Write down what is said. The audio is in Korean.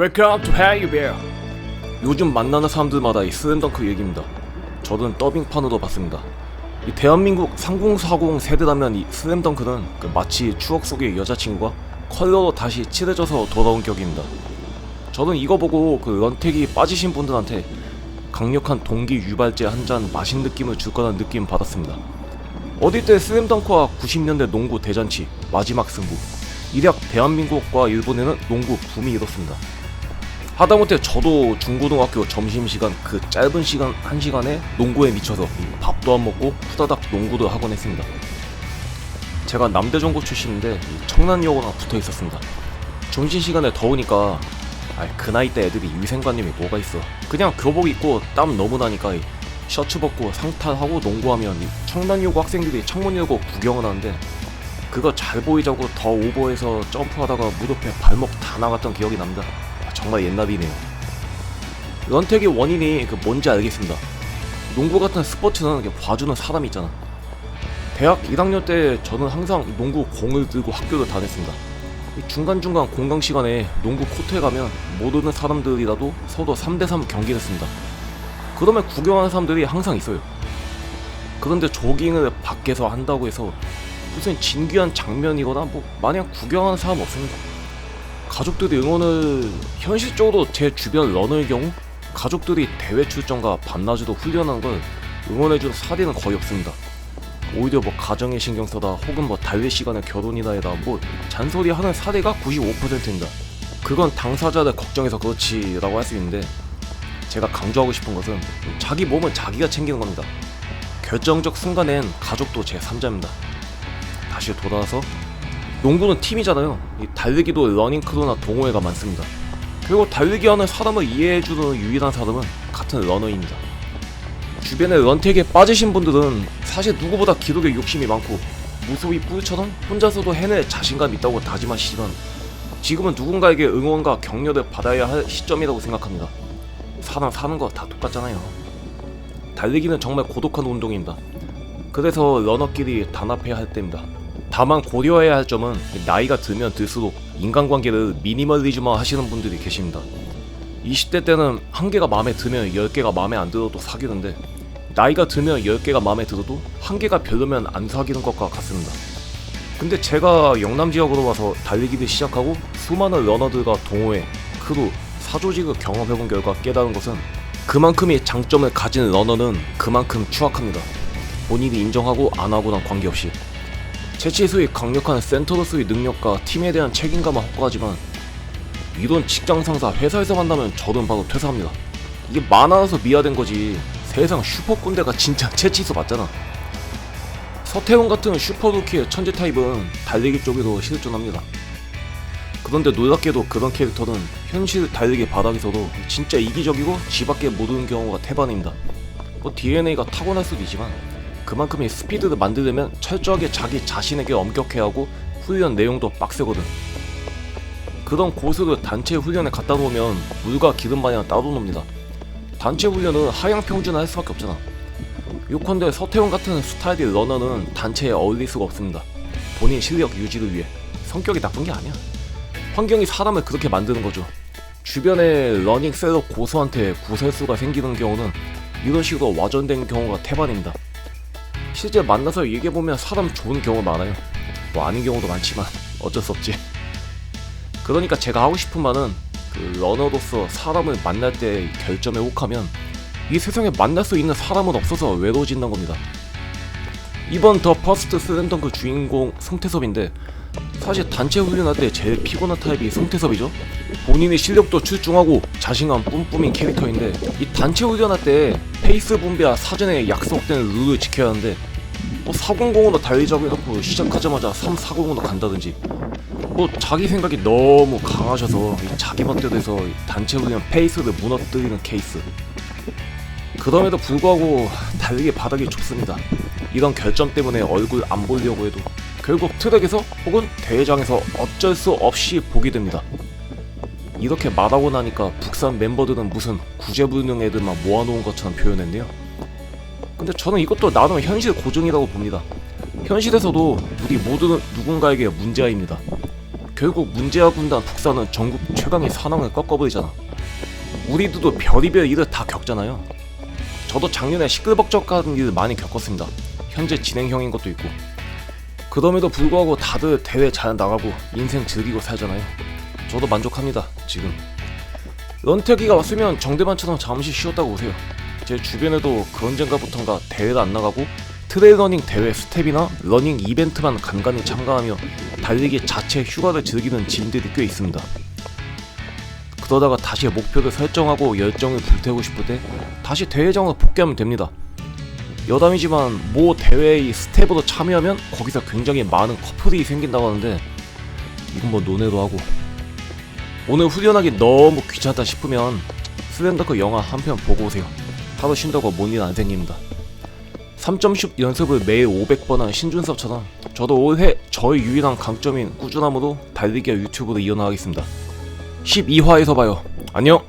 Welcome to Harry Bear. 요즘 만나는 사람들마다 이 슬램덩크 얘기입니다. 저는 더빙판으로 봤습니다. 이 대한민국 3040 세대라면 이 슬램덩크는 그 마치 추억 속의 여자친구가 컬러로 다시 칠해져서 돌아온 격입니다. 저는 이거 보고 그 런택이 빠지신 분들한테 강력한 동기 유발제 한 잔 마신 느낌을 줄 거라는 느낌 받았습니다. 어릴 때 슬램덩크와 90년대 농구 대잔치 마지막 승부 일약 대한민국과 일본에는 농구 붐이 일었습니다. 하다못해 저도 중고등학교 점심시간 그 짧은 시간 한 시간에 농구에 미쳐서 이 밥도 안 먹고 후다닥 농구도 하곤 했습니다. 제가 남대전고 출신인데 이 청란여고랑 붙어 있었습니다. 점심 시간에 더우니까 아이, 그 나이 때 애들이 위생관념이 뭐가 있어. 그냥 교복 입고 땀 너무 나니까 이 셔츠 벗고 상탈하고 농구하면 이 청란여고 학생들이 창문 열고 구경을 하는데 그거 잘 보이자고 더 오버해서 점프하다가 무릎에 발목 다 나갔던 기억이 납니다. 아, 정말 옛날이네요. 런택의 원인이 그 뭔지 알겠습니다. 농구 같은 스포츠는 봐주는 사람이 있잖아. 대학 1학년 때 저는 항상 농구 공을 들고 학교를 다녔습니다. 이 중간중간 공강 시간에 농구 코트에 가면 모르는 사람들이라도 서로 3대3 경기를 했습니다. 그러면 구경하는 사람들이 항상 있어요. 그런데 조깅을 밖에서 한다고 해서 무슨 진귀한 장면이거나 뭐 마냥 구경하는 사람 없습니다. 가족들이 응원을 현실적으로 제 주변 러너의 경우 가족들이 대회 출전과 반나절도 훈련하는 걸 응원해주는 사례는 거의 없습니다. 오히려 뭐 가정에 신경 써다 혹은 뭐 달리 시간에 결혼이다 해다 뭐 잔소리 하는 사례가 95%입니다. 그건 당사자들 걱정해서 그렇지라고 할 수 있는데 제가 강조하고 싶은 것은 자기 몸은 자기가 챙기는 겁니다. 결정적 순간엔 가족도 제 3자입니다. 다시 돌아와서 농구는 팀이잖아요. 이 달리기도 러닝 크루나 동호회가 많습니다. 그리고 달리기 하는 사람을 이해해주는 유일한 사람은 같은 러너입니다. 주변에 런택에 빠지신 분들은 사실 누구보다 기록에 욕심이 많고 무수히 뿔처럼 혼자서도 해낼 자신감 있다고 다짐하시지만 지금은 누군가에게 응원과 격려를 받아야 할 시점이라고 생각합니다. 사람 사는 거 다 똑같잖아요. 달리기는 정말 고독한 운동입니다. 그래서 러너끼리 단합해야 할 때입니다. 다만 고려해야 할 점은 나이가 들면 들수록 인간관계를 미니멀리즘화 하시는 분들이 계십니다. 20대 때는 한 개가 마음에 들면 10개가 마음에 안 들어도 사귀는데 나이가 들면 10개가 마음에 들어도 한 개가 별로면 안 사귀는 것과 같습니다. 근데 제가 영남 지역으로 와서 달리기를 시작하고 수많은 러너들과 동호회, 크루, 사조직을 경험해본 결과 깨달은 것은 그만큼의 장점을 가진 러너는 그만큼 추악합니다. 본인이 인정하고 안 하고랑 관계없이 채치수의 강력한 센터로서의 능력과 팀에 대한 책임감은 확고하지만 이런 직장 상사 회사에서 만나면 저는 바로 퇴사합니다. 이게 많아서 미화된 거지 세상 슈퍼 꼰대가 진짜 채치수 맞잖아. 서태웅 같은 슈퍼루키의 천재 타입은 달리기 쪽에도 실존합니다. 그런데 놀랍게도 그런 캐릭터는 현실 달리기 바닥에서도 진짜 이기적이고 지 밖에 모르는 경우가 태반입니다. 뭐 DNA가 타고날 수도 있지만 그만큼의 스피드를 만들려면 철저하게 자기 자신에게 엄격해야 하고 훈련 내용도 빡세거든. 그런 고수를 단체 훈련에 갖다 놓으면 물과 기름 마냥 따로 놉니다. 단체 훈련은 하향 평준화 할 수밖에 없잖아. 요컨대 서태웅 같은 스타일의 러너는 단체에 어울릴 수가 없습니다. 본인 실력 유지를 위해 성격이 나쁜 게 아니야. 환경이 사람을 그렇게 만드는 거죠. 주변에 러닝 셀럽 고수한테 구설수가 생기는 경우는 이런 식으로 와전된 경우가 태반입니다. 실제 만나서 얘기해보면 사람 좋은 경우 많아요. 뭐 아닌 경우도 많지만 어쩔 수 없지. 그러니까 제가 하고 싶은 말은 그 러너로서 사람을 만날 때 결점에 혹하면 이 세상에 만날 수 있는 사람은 없어서 외로워진다는 겁니다. 이번 더 퍼스트 슬램덩크 주인공 송태섭인데 사실 단체 훈련할 때 제일 피곤한 타입이 송태섭이죠. 본인의 실력도 출중하고 자신감 뿜뿜인 캐릭터인데 이 단체 훈련할 때 페이스 분배와 사전에 약속된 룰을 지켜야 하는데 뭐 400으로 달리자고 해놓고 시작하자마자 340으로 간다든지 뭐 자기 생각이 너무 강하셔서 이 자기 멋대로 해서 이 단체 훈련 페이스를 무너뜨리는 케이스 그럼에도 불구하고 달리기 바닥이 좁습니다. 이런 결점 때문에 얼굴 안 보려고 해도 결국 트랙에서 혹은 대회장에서 어쩔 수 없이 보게 됩니다. 이렇게 말하고 나니까 북산 멤버들은 무슨 구제불능 애들만 모아놓은 것처럼 표현했네요. 근데 저는 이것도 나름 현실 고증이라고 봅니다. 현실에서도 우리 모두는 누군가에게 문제아입니다. 결국 문제아 군단 북사는 전국 최강의 산왕을 꺾어버리잖아. 우리들도 별의별 일을 다 겪잖아요. 저도 작년에 시끌벅적한 일 많이 겪었습니다. 현재 진행형인 것도 있고. 그럼에도 불구하고 다들 대회 잘 나가고 인생 즐기고 살잖아요. 저도 만족합니다. 지금. 런태기가 왔으면 정대만처럼 잠시 쉬었다고 오세요. 제 주변에도 그 언젠가부턴가 대회를 안 나가고 트레일러닝 대회 스텝이나 러닝 이벤트만 간간히 참가하며 달리기 자체 휴가를 즐기는 지인들이 꽤 있습니다. 그러다가 다시 목표를 설정하고 열정을 불태우고 싶을 때 다시 대회장으로 복귀하면 됩니다. 여담이지만 모 대회의 스텝으로 참여하면 거기서 굉장히 많은 커플이 생긴다고 하는데 이건 뭐 논외로 하고 오늘 후련하기 너무 귀찮다 싶으면 슬렌더크 영화 한 편 보고 오세요. 하루 쉰다고 뭔일안 생깁니다. 3.10 연습을 매일 500번 한 신준섭처럼 저도 올해 저의 유일한 강점인 꾸준함으로 달리기와 유튜브로 이어나가겠습니다. 12화에서 봐요. 안녕!